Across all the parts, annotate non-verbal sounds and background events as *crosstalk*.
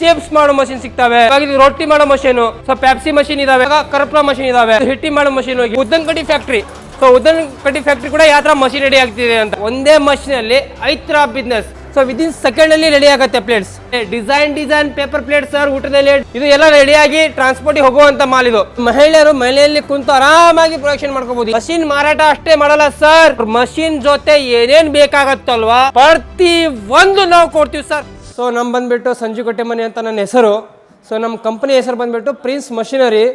Chips ಮಾಡೋ machine ಸಿಗ್ತಾವೆ. ರೊಟ್ಟಿ ಮಾಡೋ ಮಷೀನು ಸೊ ಪ್ಯಾಪ್ಸಿ ಮಷಿನ್ ಇದಾವೆ. ಕರ್ಪೂರ ಮಷಿನ್ ಇದಾವೆ. ಹಿಟ್ಟಿ ಮಾಡೋ ಮಷೀನ್ ಉದ್ದನ್ ಕಡ್ಡಿ ಫ್ಯಾಕ್ಟ್ರಿ ಸೊ ಉದ್ದನ್ ಫ್ಯಾಕ್ಟರಿ ಫ್ಯಾಕ್ಟ್ರಿ ಕೂಡ ಯಾವ ತರ ಮಷಿನ್ ರೆಡಿ ಆಗ್ತಿದೆ ಅಂತ. ಒಂದೇ ಮಷಿನ್ ಅಲ್ಲಿ ಐದ್ ತರ ಬಿಸ್ನೆಸ್ ಸೊ ವಿದಿನ್ ಸೆಕೆಂಡ್ ಅಲ್ಲಿ ರೆಡಿ ಆಗುತ್ತೆ plates design design paper plate sir ಊಟದಲ್ಲಿ. ಇದು ಎಲ್ಲ ರೆಡಿ ಆಗಿ ಟ್ರಾನ್ಸ್ಪೋರ್ಟ್ ಹೋಗುವಂತ ಮಾಲ್ ಇದು. ಮಹಿಳೆಯರು ಮನೆಯಲ್ಲಿ ಕುಂತು ಆರಾಮಾಗಿ ಪ್ರೊಡಕ್ಷನ್ ಮಾಡ್ಕೋಬಹುದು ಮಷಿನ್ ಮಾರಾಟ ಅಷ್ಟೇ ಮಾಡಲ್ಲ ಸರ್ ಮಷಿನ್ ಜೊತೆ ಏನೇನ್ ಬೇಕಾಗತ್ತಲ್ವಾ? ಪ್ರತಿ ಒಂದು ನಾವು ಕೊಡ್ತೀವಿ ಸರ್ ಸೊ ನಮ್ಮ ಬಂದುಬಿಟ್ಟು ಸಂಜು ಕಟ್ಟೆಮನಿ ಅಂತ ನನ್ನ ಹೆಸರು. ಸೊ ನಮ್ಮ ಕಂಪ್ನಿ ಹೆಸರು ಬಂದುಬಿಟ್ಟು ಪ್ರಿನ್ಸ್ ಮಷಿನರಿ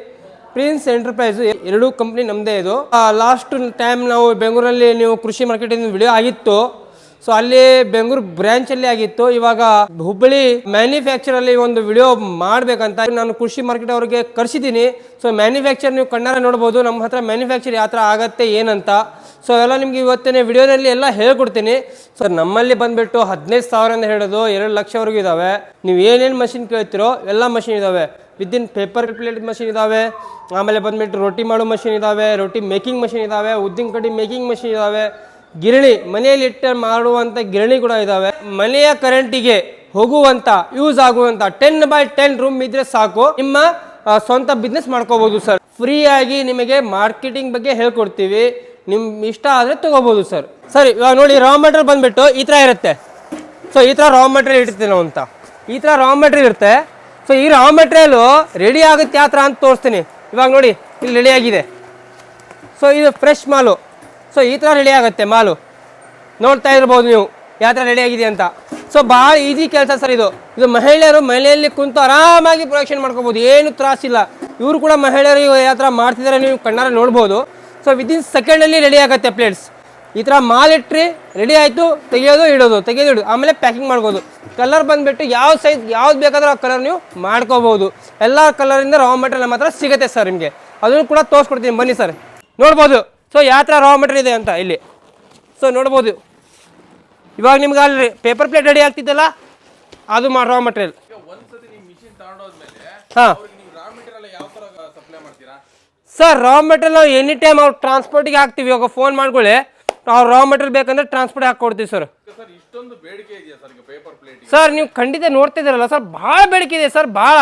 ಪ್ರಿನ್ಸ್ ಎಂಟರ್ಪ್ರೈಸ್ ಎರಡೂ ಕಂಪ್ನಿ ನಮ್ಮದೇ ಇದು. ಲಾಸ್ಟ್ ಟೈಮ್ ನಾವು ಬೆಂಗಳೂರಲ್ಲಿ ನೀವು ಕೃಷಿ ಮಾರ್ಕೆಟಿಂದ ವಿಡಿಯೋ ಆಗಿತ್ತು. ಸೊ ಅಲ್ಲಿ ಬೆಂಗಳೂರು ಬ್ರ್ಯಾಂಚಲ್ಲಿ ಆಗಿತ್ತು. ಇವಾಗ ಹುಬ್ಬಳ್ಳಿ ಮ್ಯಾನುಫ್ಯಾಕ್ಚರ್ ಅಲ್ಲಿ ಒಂದು ವಿಡಿಯೋ ಮಾಡಬೇಕಂತ ನಾನು ಕೃಷಿ ಮಾರ್ಕೆಟ್ ಅವ್ರಿಗೆ ಕರ್ಸಿದ್ದೀನಿ. ಸೊ ಮ್ಯಾನುಫ್ಯಾಕ್ಚರ್ ನೀವು ಕಣ್ಣಾರ ನೋಡ್ಬೋದು. ನಮ್ಮ ಹತ್ರ ಮ್ಯಾನುಫ್ಯಾಕ್ಚರ್ ಯಾವ ಆಗತ್ತೆ ಏನಂತ. ಸೊ ಎಲ್ಲ ನಿಮ್ಗೆ ಇವತ್ತಿನ ವಿಡಿಯೋನಲ್ಲಿ ಎಲ್ಲ ಹೇಳ್ಕೊಡ್ತೀನಿ. ಸರ್ ನಮ್ಮಲ್ಲಿ ಬಂದ್ಬಿಟ್ಟು ಹದಿನೈದು ಸಾವಿರದಿಂದ ಹೇಳೋದು ಎರಡು ಲಕ್ಷವರೆಗೂ ಇದಾವೆ. ನೀವು ಏನೇನು ಮಷಿನ್ ಕೇಳ್ತಿರೋ ಎಲ್ಲ ಮಷಿನ್ ಇದಾವೆ. ವಿದಿನ್ ಪೇಪರ್ ಪ್ಲೇಟ್ ಮಷಿನ್ ಇದಾವೆ. ಆಮೇಲೆ ಬಂದ್ಬಿಟ್ಟು ರೊಟ್ಟಿ ಮಾಡೋ ಮಷಿನ್ ಇದಾವೆ. ರೊಟ್ಟಿ ಮೇಕಿಂಗ್ ಮಷಿನ್ ಇದಾವೆ. ಉದ್ದಿನ ಕಡ್ಡಿ ಮೇಕಿಂಗ್ ಮಷಿನ್ ಇದಾವೆ. ಗಿರಣಿ, ಮನೆಯಲ್ಲಿ ಇಟ್ಟು ಮಾಡುವಂಥ ಗಿರಣಿ ಕೂಡ ಇದಾವೆ. ಮನೆಯ ಕರೆಂಟಿಗೆ ಹೋಗುವಂತ ಯೂಸ್ ಆಗುವಂತ ಟೆನ್ ಬೈ ಟೆನ್ ರೂಮ್ ಇದ್ರೆ ಸಾಕು. ನಿಮ್ಮ ಸ್ವಂತ ಬಿಸ್ನೆಸ್ ಮಾಡ್ಕೋಬೋದು ಸರ್ ಫ್ರೀ ಆಗಿ ನಿಮಗೆ ಮಾರ್ಕೆಟಿಂಗ್ ಬಗ್ಗೆ ಹೇಳ್ಕೊಡ್ತೀವಿ. ನಿಮ್ ಇಷ್ಟ ಆದರೆ ತೊಗೋಬೋದು ಸರ್ ಸರಿ, ಇವಾಗ ನೋಡಿ ರಾ ಮೆಟೀರಿಯಲ್ ಬಂದ್ಬಿಟ್ಟು ಈ ಥರ ಇರುತ್ತೆ. ಸೊ ಈ ಥರ ರಾ ಮೆಟೀರಿಯಲ್ ಇಡ್ತೀವಿ ನಾವು ಅಂತ. ಈ ಥರ ರಾ ಮೆಟೀರಿಯಲ್ ಇರುತ್ತೆ. ಸೊ ಈ ರಾ ಮೆಟೀರಿಯಲು ರೆಡಿ ಆಗುತ್ತೆ ಯಾವ ಥರ ಅಂತ ತೋರಿಸ್ತೀನಿ. ಇವಾಗ ನೋಡಿ, ಇಲ್ಲಿ ರೆಡಿ ಆಗಿದೆ. ಸೊ ಇದು ಫ್ರೆಶ್ ಮಾಲು. ಸೊ ಈ ಥರ ರೆಡಿ ಆಗುತ್ತೆ ಮಾಲು. ನೋಡ್ತಾ ಇರ್ಬೋದು ನೀವು, ಯಾವ ಥರ ಆಗಿದೆ ಅಂತ. ಸೊ ಭಾಳ ಈಸಿ ಕೆಲಸ ಸರ್ ಇದು. ಇದು ಮಹಿಳೆಯರು ಮನೆಯಲ್ಲಿ ಕುಂತು ಆರಾಮಾಗಿ ಪ್ರೊಡಕ್ಷನ್ ಮಾಡ್ಕೋಬೋದು. ಏನು ತ್ರಾಸಿಲ್ಲ. ಇವರು ಕೂಡ ಮಹಿಳೆಯರು ಯಾವ ಥರ ಮಾಡ್ತಿದ್ದಾರೆ ನೀವು ಕಣ್ಣಾರೆ ನೋಡ್ಬೋದು. ಸೊ ವಿದಿನ್ ಸೆಕೆಂಡಲ್ಲಿ ರೆಡಿ ಆಗುತ್ತೆ ಪ್ಲೇಟ್ಸ್ ಈ ಥರ ಮಾಲ್ ಇಟ್ರಿ ರೆಡಿ ಆಯಿತು ತೆಗಿಯೋದು ಇಡೋದು ತೆಗಿಯೋದು ಇಡೋದು ಆಮೇಲೆ ಪ್ಯಾಕಿಂಗ್ ಮಾಡ್ಬೋದು. ಕಲರ್ ಬಂದುಬಿಟ್ಟು ಯಾವ ಸೈಜ್ ಯಾವ್ದು ಬೇಕಾದ್ರೂ ಆ ಕಲರ್ ನೀವು ಮಾಡ್ಕೋಬೋದು. ಎಲ್ಲ ಕಲರಿಂದ ರಾ ಮೆಟೀರಿಯಲ್ ನಮ್ಮ ಹತ್ರ ಸಿಗುತ್ತೆ ಸರ್ ನಿಮಗೆ. ಅದನ್ನು ಕೂಡ ತೋರಿಸ್ಕೊಡ್ತೀನಿ ಬನ್ನಿ ಸರ್ ನೋಡ್ಬೋದು. ಸೊ ಯಾವ ಥರ ರಾ ಮೆಟೀರಿಯಲ್ ಇದೆ ಅಂತ ಇಲ್ಲಿ. ಸೊ ನೋಡ್ಬೋದು. ಇವಾಗ ನಿಮ್ಗೆ ಅಲ್ಲಿ ಪೇಪರ್ ಪ್ಲೇಟ್ ರೆಡಿ ಆಗ್ತಿದ್ದಲ್ಲ ಅದು ಮಾ ರಾ ಮೆಟೀರಿಯಲ್ ಹಾಂ ಅವ್ರಿಗೆ ನೀವು ರಾ ಮೆಟೀರಿಯಲ್ ಯಾವ ತರ ಸಪ್ಲೈ ಮಾಡ್ತೀರಾ ಸರ್ ರಾ ಮೆಟೀರಿಯಲ್ ನಾವು ಎನಿ ಟೈಮ್ ಅವ್ರು ಟ್ರಾನ್ಸ್ಪೋರ್ಟಿಗೆ ಹಾಕ್ತೀವಿ. ಇವಾಗ ಫೋನ್ ಮಾಡ್ಕೊಳ್ಳಿ. ನಾವು ರಾ ಮೆಟೀರಿಯಲ್ ಬೇಕಂದ್ರೆ ಟ್ರಾನ್ಸ್ಪೋರ್ಟ್ ಹಾಕ್ಕೊಡ್ತೀವಿ ಸರ್ ಸರ್ ನೀವು ಖಂಡಿತ ನೋಡ್ತಿದ್ದೀರಲ್ಲ ಸರ್ ಭಾಳ ಬೇಡಿಕೆ ಇದೆ ಸರ್ ಭಾಳ.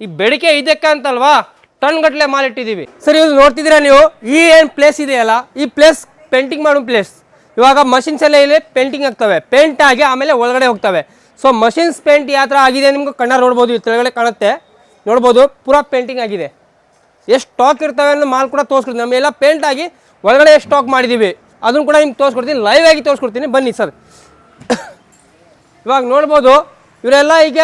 ಈ ಬೇಡಿಕೆ ಇದಕ್ಕೆ ಅಂತಲ್ವಾ? ಟನ್ ಗಟ್ಟಲೆ ಮಾಲ್ ಇಟ್ಟಿದ್ದೀವಿ. ಸರ್ ಇವ್ರು ನೋಡ್ತಿದ್ದೀರಾ ನೀವು? ಈ ಏನು ಪ್ಲೇಸ್ ಇದೆಯಲ್ಲ ಈ ಪ್ಲೇಸ್ ಪೇಂಟಿಂಗ್ ಮಾಡೋ ಪ್ಲೇಸ್ ಇವಾಗ ಮಷಿನ್ಸ್ ಎಲ್ಲ ಇಲ್ಲಿ ಪೇಂಟಿಂಗ್ ಆಗ್ತವೆ. ಪೇಂಟ್ ಆಗಿ ಆಮೇಲೆ ಒಳಗಡೆ ಹೋಗ್ತವೆ. ಸೊ ಮಷಿನ್ಸ್ ಪೇಂಟ್ ಯಾವ ಥರ ಆಗಿದೆ ನಿಮ್ಗೆ ಕಣ್ಣ ನೋಡ್ಬೋದು ಈ ಕೆಳಗಡೆ ಕಾಣುತ್ತೆ. ನೋಡ್ಬೋದು ಪೂರಾ ಪೇಂಟಿಂಗ್ ಆಗಿದೆ. ಎಷ್ಟು ಸ್ಟಾಕ್ ಇರ್ತವೆ ಅನ್ನೋ ಮಾಲ್ ಕೂಡ ತೋರಿಸ್ಕೊಡ್ತೀನಿ. ನಮ್ಮೆಲ್ಲ ಪೇಂಟ್ ಆಗಿ ಒಳಗಡೆ ಎಷ್ಟು ಸ್ಟಾಕ್ ಮಾಡಿದ್ದೀವಿ ಅದನ್ನು ಕೂಡ ನಿಮ್ಗೆ ತೋರಿಸ್ಕೊಡ್ತೀನಿ. ಲೈವ್ ಆಗಿ ತೋರಿಸ್ಕೊಡ್ತೀನಿ. ಬನ್ನಿ ಸರ್ ಇವಾಗ ನೋಡ್ಬೋದು, ಇವರೆಲ್ಲ ಈಗ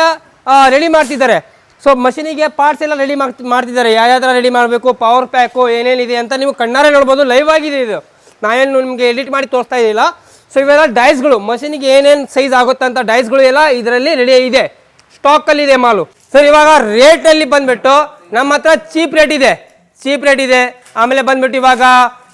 ರೆಡಿ ಮಾಡ್ತಿದ್ದಾರೆ. ಸೊ ಮಷಿನಿಗೆ ಪಾರ್ಟ್ಸ್ ಎಲ್ಲ ರೆಡಿ ಮಾಡ್ತಿದ್ದಾರೆ. ಯಾವ್ಯಾವ ಥರ ರೆಡಿ ಮಾಡಬೇಕು ಪವರ್ ಪ್ಯಾಕು ಏನೇನಿದೆ ಅಂತ ನೀವು ಕಣ್ಣಾರೆ ನೋಡ್ಬೋದು. ಲೈವ್ ಆಗಿದೆ ಇದು. ನಾನೇನು ನಿಮಗೆ ಎಡಿಟ್ ಮಾಡಿ ತೋರಿಸ್ತಾ ಇದ್ದಿಲ್ಲ ಸೊ ಇವೆಲ್ಲ ಡೈಸ್ಗಳು ಮಷಿನಿಗೆ ಏನೇನು ಸೈಜ್ ಆಗುತ್ತೆ ಅಂತ ಡೈಸ್ಗಳು ಎಲ್ಲ ಇದರಲ್ಲಿ ರೆಡಿ ಇದೆ. ಸ್ಟಾಕಲ್ಲಿದೆ ಮಾಲು. ಸರ್ ಇವಾಗ ರೇಟಲ್ಲಿ ಬಂದ್ಬಿಟ್ಟು ನಮ್ಮ ಹತ್ರ ಚೀಪ್ ರೇಟ್ ಇದೆ. ಚೀಪ್ ರೇಟ್ ಇದೆ. ಆಮೇಲೆ ಬಂದ್ಬಿಟ್ಟು ಇವಾಗ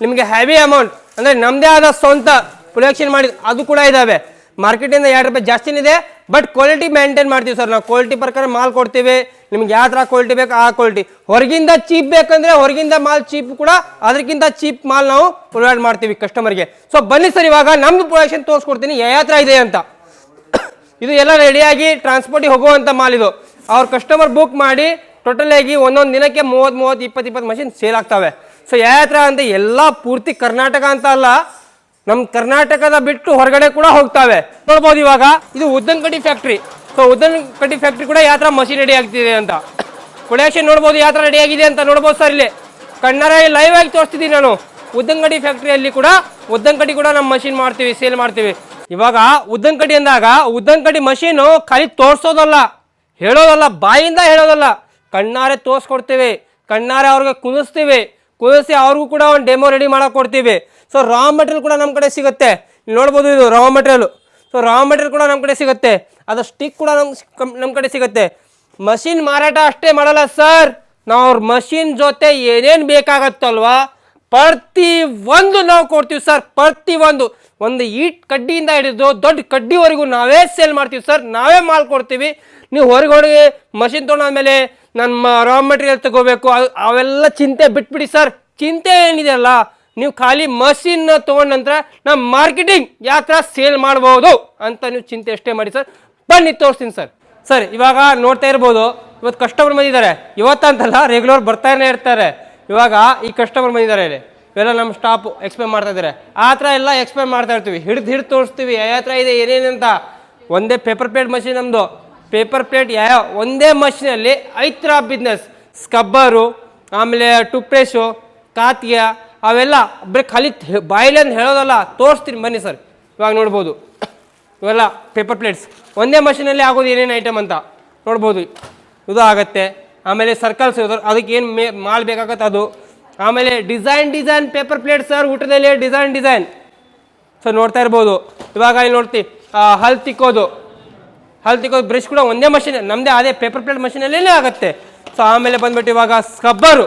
ನಿಮಗೆ ಹೆವಿ ಅಮೌಂಟ್ ಅಂದರೆ ನಮ್ಮದೇ ಆದ ಸ್ವಂತ ಪ್ರೊಡಕ್ಷನ್ ಮಾಡಿ ಅದು ಕೂಡ ಇದ್ದಾವೆ ಮಾರ್ಕೆಟಿಂದ ಎರಡು ರೂಪಾಯಿ ಜಾಸ್ತಿನೇ ಇದೆ ಬಟ್ ಕ್ವಾಲಿಟಿ ಮೇಂಟೈನ್ ಮಾಡ್ತೀವಿ ಸರ್ ನಾವು ಕ್ವಾಲಿಟಿ ಪ್ರಕಾರ ಮಾಲ್ ಕೊಡ್ತೀವಿ. ನಿಮ್ಗೆ ಯಾವ ಥರ ಕ್ವಾಲಿಟಿ ಬೇಕು ಆ ಕ್ವಾಲಿಟಿ ಹೊರಗಿಂದ ಚೀಪ್ ಬೇಕಂದ್ರೆ ಹೊರಗಿಂದ ಮಾಲ್ ಚೀಪ್ ಕೂಡ, ಅದಕ್ಕಿಂತ ಚೀಪ್ ಮಾಲ್ ನಾವು ಪ್ರೊವೈಡ್ ಮಾಡ್ತೀವಿ ಕಸ್ಟಮರ್ಗೆ ಸೊ ಬನ್ನಿ ಸರ್ ಇವಾಗ ನಮ್ದು ಪ್ರೊಡಕ್ಷನ್ ತೋರಿಸ್ಕೊಡ್ತೀನಿ. ಯಾವ ಥರ ಇದೆ ಅಂತ. *coughs* ಇದು ಎಲ್ಲ ರೆಡಿಯಾಗಿ ಟ್ರಾನ್ಸ್ಪೋರ್ಟಿಗೆ ಹೋಗುವಂಥ ಮಾಲ್ ಇದು. ಅವ್ರ ಕಸ್ಟಮರ್ ಬುಕ್ ಮಾಡಿ ಟೋಟಲ್ ಆಗಿ ಒಂದೊಂದು ದಿನಕ್ಕೆ ಮೂವತ್ತು ಮೂವತ್ತು, ಇಪ್ಪತ್ತು ಇಪ್ಪತ್ತು ಮಷಿನ್ ಸೇಲ್ ಆಗ್ತವೆ. ಸೊ ಯಾವ ಥರ ಅಂತ ಎಲ್ಲ ಪೂರ್ತಿ ಕರ್ನಾಟಕ ಅಂತ ಅಲ್ಲ ನಮ್ಮ ಕರ್ನಾಟಕದ ಬಿಟ್ಟು ಹೊರಗಡೆ ಕೂಡ ಹೋಗ್ತವೆ. ನೋಡ್ಬೋದು ಇವಾಗ, ಇದು ಉದ್ದನ್ ಕಡ್ಡಿ ಫ್ಯಾಕ್ಟ್ರಿ ಸೊ ಉದ್ದನ್ ಕಡ್ಡಿ ಫ್ಯಾಕ್ಟ್ರಿ ಕೂಡ ಯಾವ ಥರ ಮಷಿನ್ ರೆಡಿ ಆಗ್ತಿದೆ ಅಂತ. ಪ್ರೊಡಕ್ಷನ್ ನೋಡ್ಬೋದು ಯಾವ ಥರ ರೆಡಿ ಆಗಿದೆ ಅಂತ ನೋಡ್ಬೋದು ಸರ್ ಇಲ್ಲಿ. ಕಣ್ಣಾರೆ ಲೈವ್ ಆಗಿ ತೋರಿಸ್ತಿದ್ದೀನಿ ನಾನು. ಉದ್ದಂಗಡಿ ಫ್ಯಾಕ್ಟ್ರಿಯಲ್ಲಿ ಕೂಡ ಉದ್ದಂಗಡಿ ಕೂಡ ನಮ್ಮ ಮಷಿನ್ ಮಾಡ್ತೀವಿ ಸೇಲ್ ಮಾಡ್ತೀವಿ. ಇವಾಗ ಉದ್ದಂಗಡಿ ಅಂದಾಗ ಉದ್ದಂಗಡಿ ಮಷೀನು ಖಾಲಿ ತೋರಿಸೋದಲ್ಲ, ಹೇಳೋದಲ್ಲ, ಬಾಯಿಂದ ಹೇಳೋದಲ್ಲ. ಕಣ್ಣಾರೆ ತೋರಿಸ್ಕೊಡ್ತೀವಿ, ಕಣ್ಣಾರೆ ಅವ್ರಿಗೆ ಕುದಿಸ್ತೀವಿ, ಕುದಿಸಿ ಅವ್ರಿಗೂ ಕೂಡ ಒಂದು ಡೆಮೋ ರೆಡಿ ಮಾಡೋಕೆ ಕೊಡ್ತೀವಿ ಸೊ ರಾ ಮೆಟೀರಿಯಲ್ ಕೂಡ ನಮ್ಮ ಕಡೆ ಸಿಗುತ್ತೆ. ನೋಡ್ಬೋದು ಇದು raw material so raw material ಕೂಡ ನಮ್ಮ ಕಡೆ ಸಿಗುತ್ತೆ. ಅದು ಸ್ಟಿಕ್ ಕೂಡ ನಮ್ಮ ನಮ್ಮ ಕಡೆ ಸಿಗುತ್ತೆ. ಮಷಿನ್ ಮಾರಾಟ ಅಷ್ಟೇ ಮಾಡಲ್ಲ ಸರ್ ನಾವು ಅವ್ರ ಮಷಿನ್ ಜೊತೆ ಏನೇನು ಬೇಕಾಗತ್ತಲ್ವಾ? ಪ್ರತಿ ಒಂದು ನಾವು ಕೊಡ್ತೀವಿ ಸರ್ ಪ್ರತಿ ಒಂದು. ಒಂದು ಈಟ್ ಕಡ್ಡಿಯಿಂದ ಹಿಡಿದು ದೊಡ್ಡ ಕಡ್ಡಿವರೆಗೂ ನಾವೇ ಸೇಲ್ ಮಾಡ್ತೀವಿ ಸರ್ ನಾವೇ ಮಾಲ್ ಕೊಡ್ತೀವಿ. ನೀವು ಹೊರಗೆ ಹೊರಗೆ ಮಷಿನ್ ತೊಗೊಂಡಾದ್ಮೇಲೆ ನಮ್ಮ ರಾ ಮೆಟೀರಿಯಲ್ ತಗೋಬೇಕು. ಅವ್- ಅವೆಲ್ಲ ಚಿಂತೆ ಬಿಟ್ಬಿಡಿ ಸರ್. ಚಿಂತೆ ಏನಿದೆಯಲ್ಲ ನೀವು ಖಾಲಿ ಮಷಿನ್ನ ತೊಗೊಂಡ ನಂತರ ನಮ್ಮ ಮಾರ್ಕೆಟಿಂಗ್ ಯಾವ ಥರ ಸೇಲ್ ಮಾಡ್ಬೋದು ಅಂತ ನೀವು ಚಿಂತೆ ಅಷ್ಟೇ ಮಾಡಿ ಸರ್. ಬನ್ನಿ ತೋರಿಸ್ತೀನಿ ಸರ್. ಸರ್, ಇವಾಗ ನೋಡ್ತಾ ಇರ್ಬೋದು ಇವತ್ತು ಕಸ್ಟಮರ್ ಬಂದಿದ್ದಾರೆ. ಇವತ್ತಂತಲ್ಲ ರೆಗ್ಯುಲರ್ ಬರ್ತಾನೆ ಇರ್ತಾರೆ. ಇವಾಗ ಈ ಕಸ್ಟಮರ್ ಬಂದಿದ್ದಾರೆ ಇಲ್ಲಿ. ಇವೆಲ್ಲ ನಮ್ಮ ಸ್ಟಾಪ್ ಎಕ್ಸ್ಪ್ಲೇನ್ ಮಾಡ್ತಾ ಇದ್ದಾರೆ. ಆ ಥರ ಎಲ್ಲ ಎಕ್ಸ್ಪ್ಲೇನ್ ಮಾಡ್ತಾ ಇರ್ತೀವಿ. ಹಿಡಿದು ಹಿಡಿದು ತೋರಿಸ್ತೀವಿ. ಯಾವ ಥರ ಇದೆ ಏನೇನಂತ ಒಂದೇ ಪೇಪರ್ ಪ್ಲೇಟ್ ಮಷಿನ್ ನಮ್ಮದು ಪೇಪರ್ ಪ್ಲೇಟ್ ಯಾವ ಒಂದೇ ಮಷಿನಲ್ಲಿ ಐತ್ರ ಬಿಸ್ನೆಸ್ ಸ್ಕಬ್ಬರು ಆಮೇಲೆ ಟೂತ್ಪೇಸ್ಟು ಕಾತಿಯ ಅವೆಲ್ಲ ಬರೀ ಖಾಲಿ ಬಾಯಿಲೆ ಅಂತ ಹೇಳೋದಲ್ಲ, ತೋರಿಸ್ತೀನಿ ಬನ್ನಿ ಸರ್. ಇವಾಗ ನೋಡ್ಬೋದು. ಇವೆಲ್ಲ ಪೇಪರ್ ಪ್ಲೇಟ್ಸ್ ಒಂದೇ ಮಷಿನಲ್ಲಿ ಆಗೋದು ಏನೇನು ಐಟಮ್ ಅಂತ ನೋಡ್ಬೋದು. ಇದು ಆಗುತ್ತೆ. ಆಮೇಲೆ ಸರ್ಕಲ್ಸ್ ಅದಕ್ಕೆ ಏನು ಮೇ, ಮಾಲ್ ಬೇಕಾಗತ್ತೆ ಅದು. ಆಮೇಲೆ design design paper plate sir ಊಟದಲ್ಲಿ ಡಿಸೈನ್ ಡಿಸೈನ್ ಸರ್ ನೋಡ್ತಾ ಇರ್ಬೋದು. ಇವಾಗ ಇಲ್ಲಿ ನೋಡ್ತೀವಿ ಹಲ್ ತಿಕ್ಕೋದು ಹಲ್ ತಿಕ್ಕೋದು ಬ್ರಷ್ ಕೂಡ ಒಂದೇ ಮಷಿನ್ ನಮ್ಮದೇ ಅದೇ ಪೇಪರ್ ಪ್ಲೇಟ್ ಮಷಿನಲ್ಲೇ ಆಗುತ್ತೆ. ಸೊ ಆಮೇಲೆ ಬಂದ್ಬಿಟ್ಟು ಇವಾಗ ಸ್ಕಬ್ಬರು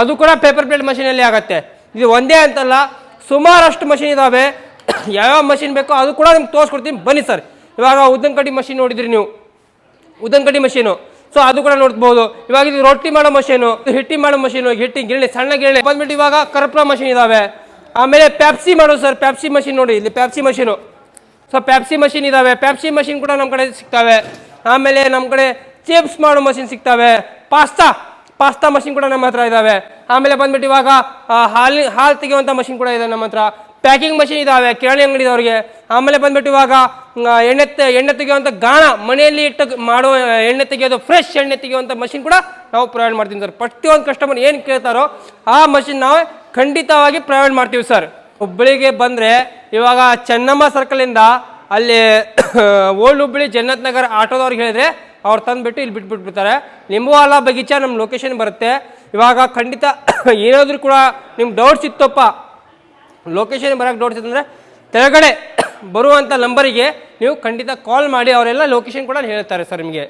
ಅದು ಕೂಡ ಪೇಪರ್ ಪ್ಲೇಟ್ ಮಷಿನಲ್ಲಿ ಆಗುತ್ತೆ. ಇದು ಒಂದೇ ಅಂತಲ್ಲ, ಸುಮಾರಷ್ಟು ಮಷಿನ್ ಇದ್ದಾವೆ *coughs* ಯಾವ್ಯಾವ ಮಷಿನ್ ಬೇಕೋ ಅದು ಕೂಡ ನಿಮ್ಗೆ ತೋರಿಸ್ಕೊಡ್ತೀನಿ. ಬನ್ನಿ ಸರ್ ಇವಾಗ ಉದ್ದನ್ ಕಡ್ಡಿ ಮಷಿನ್ ನೋಡಿದ್ರಿ ನೀವು? ಉದ್ದನ್ ಕಡ್ಡಿ ಮಷೀನು ಸೊ ಅದು ಕೂಡ ನೋಡ್ಬೋದು. ಇವಾಗ ಇದು ರೊಟ್ಟಿ ಮಾಡೋ ಮಷೀನು ಹಿಟ್ಟಿ ಮಾಡೋ ಮಷೀನು ಹಿಟ್ಟಿ, ಗಿರಣಿ, ಸಣ್ಣ ಗಿರಣಿ. ಬಂದ್ಬಿಟ್ಟು ಇವಾಗ ಕರ್ಪೂರ ಮಷೀನ್ ಇದ್ದಾವೆ ಆಮೇಲೆ ಪ್ಯಾಪ್ಸಿ ಮಾಡೋ ಸರ್ ಪ್ಯಾಪ್ಸಿ ಮಷೀನ್ ನೋಡಿ, ಇಲ್ಲಿ Pepsi machine so Pepsi machine ಇದಾವೆ. ಪ್ಯಾಪ್ಸಿ ಮಷಿನ್ ಕೂಡ ನಮ್ಮ ಕಡೆ ಸಿಗ್ತವೆ. ಆಮೇಲೆ ನಮ್ಮ ಕಡೆ ಚಿಪ್ಸ್ ಮಾಡೋ ಮಷಿನ್ ಸಿಗ್ತವೆ. ಪಾಸ್ತಾ ಪಾಸ್ತಾ ಮಷಿನ್ ಕೂಡ ನಮ್ಮ ಹತ್ರ ಇದ್ದಾವೆ ಆಮೇಲೆ ಬಂದ್ಬಿಟ್ಟು ಇವಾಗ ಹಾಲು, ಹಾಲಿ ತೆಗೆಯುವಂಥ ಮಷಿನ್ ಕೂಡ ಇದೆ ನಮ್ಮ ಹತ್ರ. ಪ್ಯಾಕಿಂಗ್ ಮಷಿನ್ ಇದಾವೆ ಕಿರಾಣಿ ಅಂಗಡಿ ಇದ್ದವ್ರಿಗೆ ಆಮೇಲೆ ಬಂದ್ಬಿಟ್ಟು ಇವಾಗ ಎಣ್ಣೆ ಎಣ್ಣೆ ತೆಗೆಯುವಂಥ ಗಾಣ ಮನೆಯಲ್ಲಿ ಇಟ್ಟು ಮಾಡೋ ಎಣ್ಣೆ ತೆಗೆಯೋದು ಫ್ರೆಶ್ ಎಣ್ಣೆ ತೆಗೆಯುವಂಥ ಮಷಿನ್ ಕೂಡ ನಾವು ಪ್ರೊವೈಡ್ ಮಾಡ್ತೀವಿ ಸರ್. ಪ್ರತಿಯೊಂದು ಕಸ್ಟಮರ್ ಏನು ಕೇಳ್ತಾರೋ ಆ ಮಷಿನ್ ನಾವು ಖಂಡಿತವಾಗಿ ಪ್ರೊವೈಡ್ ಮಾಡ್ತೀವಿ ಸರ್. ಹುಬ್ಬಳ್ಳಿಗೆ ಬಂದರೆ ಇವಾಗ ಚೆನ್ನಮ್ಮ ಸರ್ಕಲಿಂದ ಅಲ್ಲಿ *coughs* ಓಲ್ಡ್ ಹುಬ್ಬಳ್ಳಿ ಜನ್ನತ್ ನಗರ್ ಆಟೋದವ್ರಿಗೆ ಹೇಳಿದ್ರೆ ಅವ್ರು ತಂದುಬಿಟ್ಟು ಇಲ್ಲಿ ಬಿಟ್ಬಿಟ್ಬಿಡ್ತಾರೆ. ನಿಂಬುವಾಲ ಬಗೀಚಾ ನಮ್ಮ ಲೊಕೇಶನ್ ಬರುತ್ತೆ. ಇವಾಗ ಖಂಡಿತ *coughs* ಏನಾದರೂ ಕೂಡ ನಿಮ್ಗೆ ಡೌಟ್ಸ್ ಇತ್ತಪ್ಪ ಲೊಕೇಶನ್ ಬರೋಕ್ಕೆ ಡೌಟ್ಸ್ ಇತ್ತಂದರೆ ತೆಳಗಡೆ *coughs* ಬರುವಂಥ ನಂಬರಿಗೆ ನೀವು ಖಂಡಿತ ಕಾಲ್ ಮಾಡಿ, ಅವರೆಲ್ಲ ಲೊಕೇಶನ್ ಕೂಡ ಹೇಳ್ತಾರೆ ಸರ್ ನಿಮಗೆ.